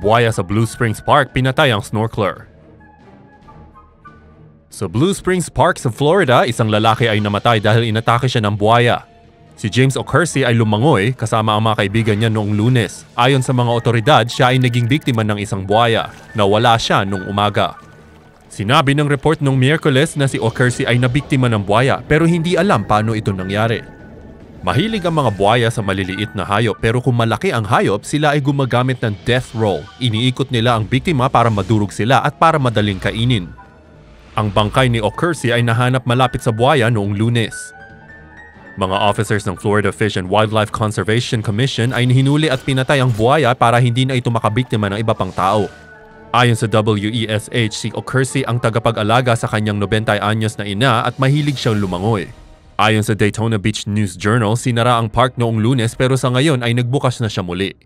Buhaya sa Blue Springs Park pinatay ang snorkeler. Sa Blue Springs Park sa Florida, isang lalaki ay namatay dahil inatake siya ng buhaya. Si James O'Kersey ay lumangoy kasama ang mga kaibigan niya noong lunes. Ayon sa mga otoridad, siya ay naging biktima ng isang buhaya. Nawala siya noong umaga. Sinabi ng report noong Miyerkules na si O'Kersey ay nabiktima ng buhaya pero hindi alam paano ito nangyari. Mahilig ang mga buhaya sa maliliit na hayop pero kung malaki ang hayop, sila ay gumagamit ng death roll. Iniikot nila ang biktima para madurog sila at para madaling kainin. Ang bangkay ni O'Kersey ay nahanap malapit sa buhaya noong lunes. Mga officers ng Florida Fish and Wildlife Conservation Commission ay hinuli at pinatay ang buhaya para hindi na ito makabiktima ng iba pang tao. Ayon sa WESH, si O'Kersey ang tagapag-alaga sa kanyang 90 anyos na ina at mahilig siyang lumangoy. Ayon sa Daytona Beach News Journal, sinara ang park noong lunes pero sa ngayon ay nagbukas na siya muli.